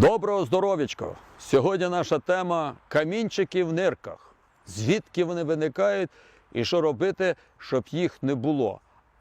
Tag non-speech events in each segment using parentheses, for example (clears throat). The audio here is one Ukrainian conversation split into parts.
Доброго здоров'ячка! Сьогодні наша тема камінчики в нирках. Звідки вони виникають і що робити, щоб їх не було.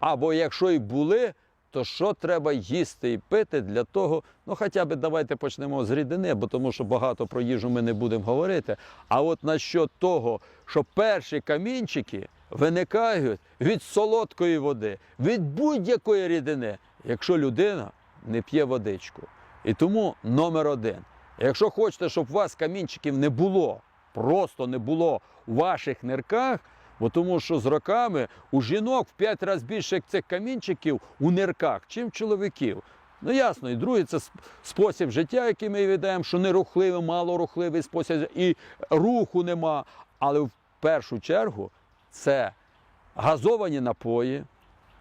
Або якщо і були, то що треба їсти і пити для того, ну хоча б давайте почнемо з рідини, бо тому що багато про їжу ми не будемо говорити. А от насчет того, що перші камінчики виникають від солодкої води, від будь-якої рідини, якщо людина не п'є водичку. І тому номер один. Якщо хочете, щоб у вас камінчиків не було, просто не було у ваших нирках, бо тому що з роками у жінок в 5 разів більше цих камінчиків у нирках, чим чоловіків. Ну ясно, і другий це спосіб життя, який ми ведемо, що нерухливий, малорухливий спосіб, і руху нема. Але в першу чергу це газовані напої,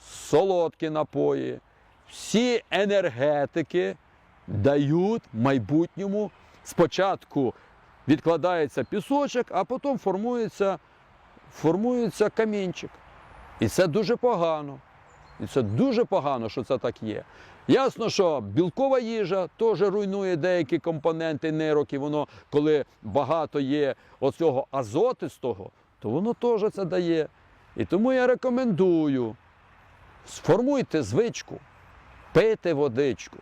солодкі напої, всі енергетики дають майбутньому. Спочатку відкладається пісочок, а потім формується, формується камінчик. І це дуже погано. І це дуже погано, що це так є. Ясно, що білкова їжа теж руйнує деякі компоненти нирок, і воно, коли багато є оцього азотистого, то воно теж це дає. І тому я рекомендую сформуйте звичку, пити водичку.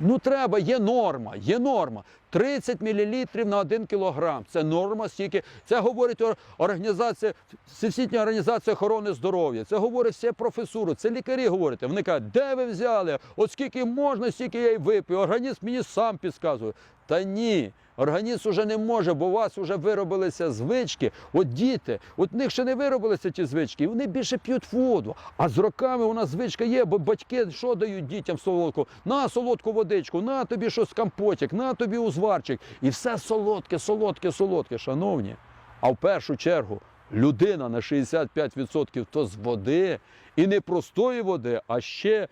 Ну, треба, є норма, є норма. 30 мл на 1 кг. Це норма стільки. Це говорить організація, Всесвітня організація охорони здоров'я. Це говорить все професури, це лікарі говорять. Вони кажуть, де ви взяли? От скільки можна, стільки я й вип'ю. Організм мені сам підказує. Та ні. Організм уже не може, бо у вас вже виробилися звички. От діти, от них ще не виробилися ті звички, і вони більше п'ють воду. А з роками у нас звичка є, бо батьки що дають дітям солодку? На солодку водичку, на тобі щось компотик, на тобі узварчик. І все солодке, солодке, солодке, шановні. А в першу чергу людина на 65% то з води, і не простої води, а ще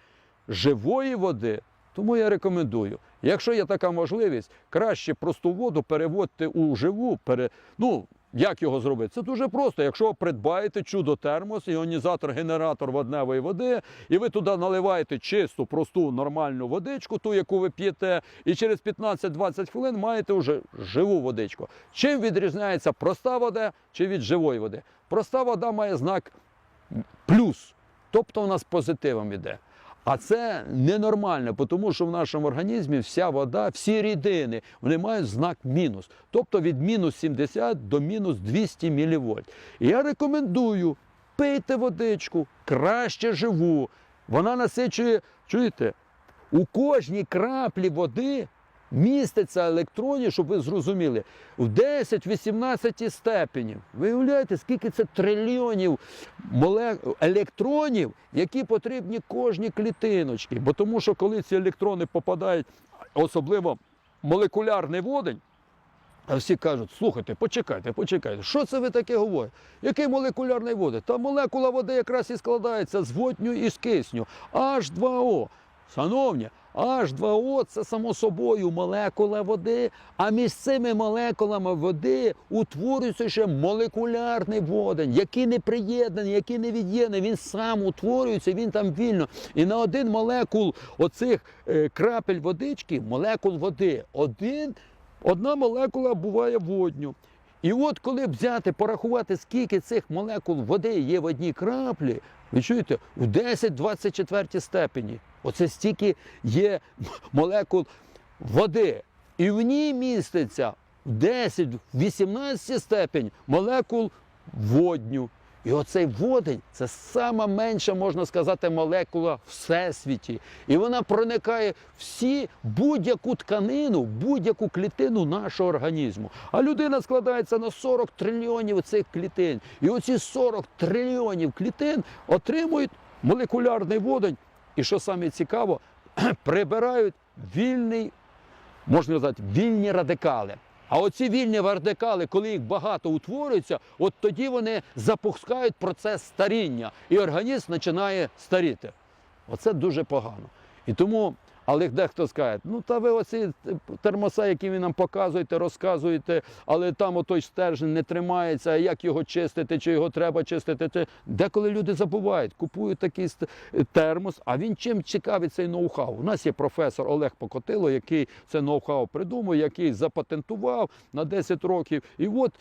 живої води. Тому я рекомендую, якщо є така можливість, краще просту воду переводьте у живу. Пере... Ну, як його зробити? Це дуже просто. Якщо ви придбаєте чудо термос, іонізатор, генератор водневої води, і ви туди наливаєте чисту, просту, нормальну водичку, ту, яку ви п'єте, і через 15-20 хвилин маєте вже живу водичку. Чим відрізняється проста вода чи від живої води? Проста вода має знак плюс, тобто вона з позитивом іде. А це ненормально, тому що в нашому організмі вся вода, всі рідини, вони мають знак мінус. Тобто від мінус 70 до мінус 200 мілівольт. Я рекомендую пийте водичку, краще живу. Вона насичує, чуєте, у кожній краплі води міститься електронів, щоб ви зрозуміли, в 10-18 степенів. Ви уявляєте, скільки це трильйонів електронів, які потрібні кожній клітиночці. Бо тому що коли ці електрони попадають, особливо молекулярний водень, а всі кажуть, слухайте, почекайте, почекайте, що це ви таке говорите? Який молекулярний води? Та молекула води якраз і складається з водню і з кисню. H2O. Шановні, H2O це само собою молекула води, а між цими молекулами води утворюється ще молекулярний водень, який не приєднаний, який не від'єднаний, він сам утворюється, він там вільно. І на один молекул оцих е, крапель водички, молекул води, один, одна молекула буває водню. І от коли взяти, порахувати, скільки цих молекул води є в одній краплі, ви чуєте, в 10-24 степені. Оце стільки є (laughs) молекул води. І в ній міститься в 10-18 степень молекул водню. І оцей водень це сама менша, можна сказати, молекула всесвіті. І вона проникає всі будь-яку тканину, будь-яку клітину нашого організму. А людина складається на 40 трильйонів цих клітин. І оці 40 трильйонів клітин отримують молекулярний водень. І що саме цікаво, (clears throat) прибирають вільний можна сказати, вільні радикали. А оці вільні вертикали, коли їх багато утворюється, от тоді вони запускають процес старіння, і організм починає старіти. Оце дуже погано. І тому Але дехто скаже, ну та ви оці термоса, які ви нам показуєте, розказуєте, але там отой стержень не тримається, як його чистити, чи його треба чистити. Чи... Деколи люди забувають, купують такий термос, а він чим цікавий цей ноу-хау? У нас є професор Олег Покотило, який це ноу-хау придумав, який запатентував на 10 років. І от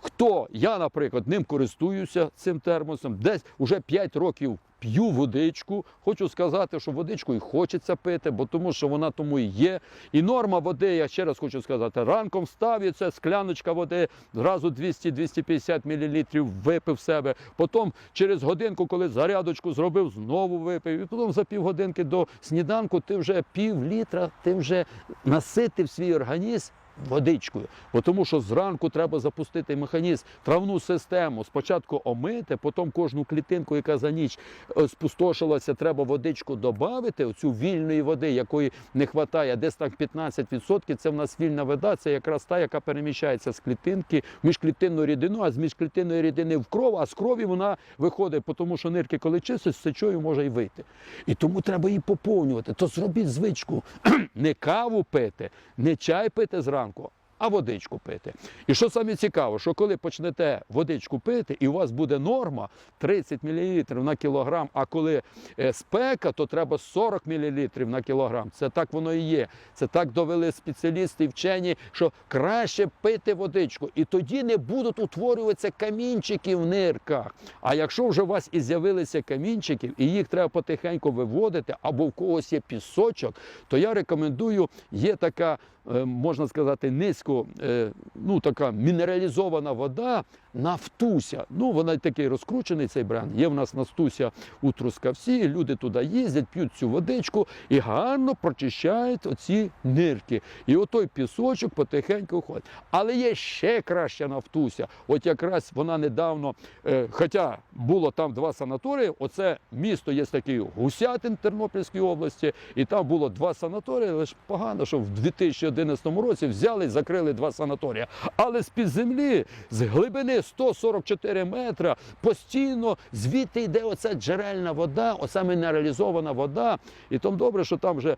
хто, я, наприклад, ним користуюся цим термосом, десь уже 5 років п'ю водичку. Хочу сказати, що водичку і хочеться пити, бо тому що вона тому і є. І норма води, я ще раз хочу сказати, ранком встав і це скляночка води, зразу 200-250 мл випив себе. Потім через годинку, коли зарядочку зробив, знову випив. І потім за півгодинки до сніданку ти вже пів літра, ти вже наситив свій організм водичкою. Бо тому що зранку треба запустити механізм, травну систему. Спочатку омити, потім кожну клітинку, яка за ніч е, спустошилася, треба водичку додати, оцю вільної води, якої не вистачає, десь так 15% це в нас вільна вода, це якраз та, яка переміщається з клітинки в міжклітинну рідину, а з міжклітинної рідини в кров, а з крові вона виходить, тому що нирки, коли чистять, з сечою може й вийти. І тому треба її поповнювати. То зробіть звичку (clears throat) не каву пити, не чай пити зранку. 않고 А водичку пити. І що саме цікаво, що коли почнете водичку пити, і у вас буде норма 30 мл на кілограм, а коли е, спека, то треба 40 мл на кілограм. Це так воно і є. Це так довели спеціалісти і вчені, що краще пити водичку. І тоді не будуть утворюватися камінчики в нирках. А якщо вже у вас і з'явилися камінчики, і їх треба потихеньку виводити, або в когось є пісочок, то я рекомендую, є така, е, можна сказати, низько, е, ну така мінералізована вода Нафтуся. Ну, вона такий розкручений цей бренд. Є в нас Настуся у Трускавці. Люди туди їздять, п'ють цю водичку і гарно прочищають оці нирки. І отой пісочок потихеньку входить. Але є ще краща нафтуся. От якраз вона недавно, е, хоча було там два санаторії, оце місто є такий Гусятин Тернопільській області, і там було два санаторії, лише погано, що в 2011 році взяли і закрили два санаторії. Але з-під землі, з глибини 144 метра, постійно звідти йде оця джерельна вода, оця мінералізована вода. І тому добре, що там вже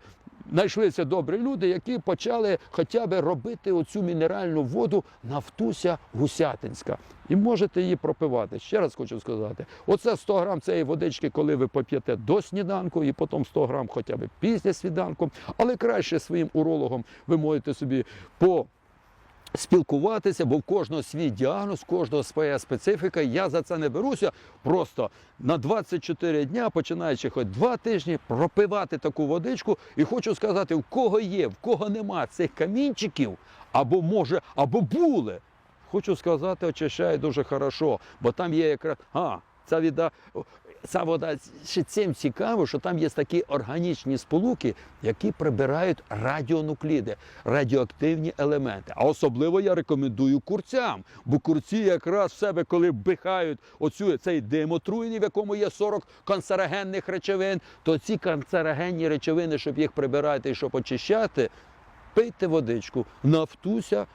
знайшлися добрі люди, які почали хоча б робити оцю мінеральну воду Нафтуся Гусятинська. І можете її пропивати. Ще раз хочу сказати: оце 100 грам цієї водички, коли ви поп'єте до сніданку, і потім 100 грам хоча б після сніданку. Але краще своїм урологом ви можете собі по спілкуватися, бо в кожного свій діагноз, кожного своя специфіка. Я за це не беруся. Просто на 24 дня, починаючи хоч два тижні, пропивати таку водичку. І хочу сказати, в кого є, в кого нема цих камінчиків, або може, або були. Хочу сказати, очищає дуже хорошо, бо там є якраз. А, ця вода, ця вода ще цим цікаво, що там є такі органічні сполуки, які прибирають радіонукліди, радіоактивні елементи. А особливо я рекомендую курцям, бо курці якраз в себе, коли вбихають оцю цей дим отруєний, в якому є 40 канцерогенних речовин, то ці канцерогенні речовини, щоб їх прибирати і щоб очищати, пийте водичку, нафтуся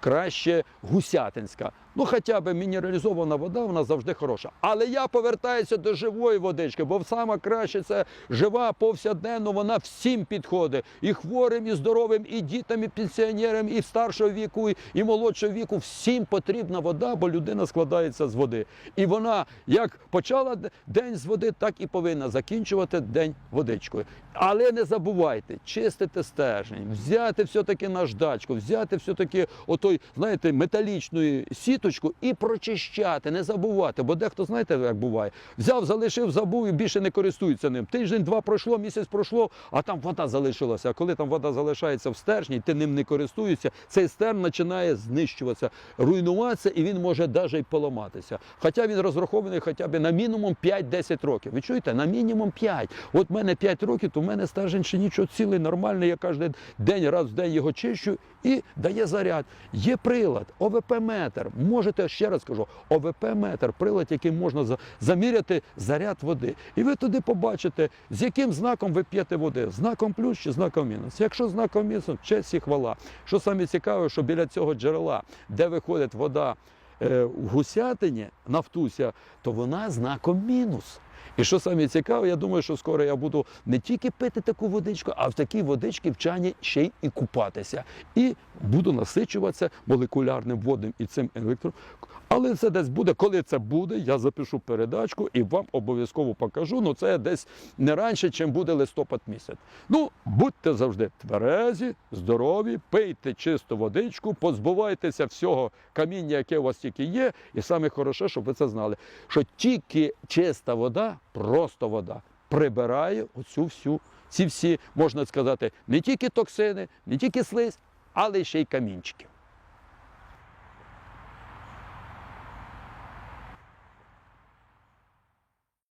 краще гусятинська. Ну, хоча б мінералізована вода, вона завжди хороша. Але я повертаюся до живої водички, бо саме краще це жива повсякденно, вона всім підходить. І хворим, і здоровим, і дітям, і пенсіонерам, і старшого віку, і- молодшого віку. Всім потрібна вода, бо людина складається з води. І вона як почала день з води, так і повинна закінчувати день водичкою. Але не забувайте, чистити стержень, взяти все-таки наждачку, взяти все-таки отой, знаєте, металічну сіточку і прочищати, не забувати. Бо дехто, знаєте, як буває, взяв, залишив, забув і більше не користується ним. Тиждень-два пройшло, місяць пройшло, а там вода залишилася. А коли там вода залишається в стержні, ти ним не користуєшся, цей стерн починає знищуватися, руйнуватися, і він може навіть і поламатися. Хоча він розрахований хоча б на мінімум 5-10 років. Ви чуєте? На мінімум 5. От в мене 5 років, то в мене стержень ще нічого цілий, нормальний. Я кожен день, раз в день його чищу і дає заряд. Є прилад, ОВП-метр. Можете, ще раз кажу, ОВП-метр, прилад, яким можна за- заміряти заряд води. І ви туди побачите, з яким знаком ви п'єте води. Знаком плюс чи знаком мінус. Якщо знаком мінус, честь і хвала. Що саме цікаве, що біля цього джерела, де виходить вода е, в гусятині, нафтуся, то вона знаком мінус. І що саме цікаве, я думаю, що скоро я буду не тільки пити таку водичку, а в такій водичці в чані ще й і купатися. І буду насичуватися молекулярним водним і цим електром. Але це десь буде, коли це буде, я запишу передачку і вам обов'язково покажу. Ну це десь не раніше, чим буде листопад місяць. Ну, будьте завжди тверезі, здорові, пийте чисту водичку, позбувайтеся всього каміння, яке у вас тільки є. І саме хороше, щоб ви це знали, що тільки чиста вода, просто вода, прибирає оцю всю, ці всі, можна сказати, не тільки токсини, не тільки слизь, але ще й камінчики.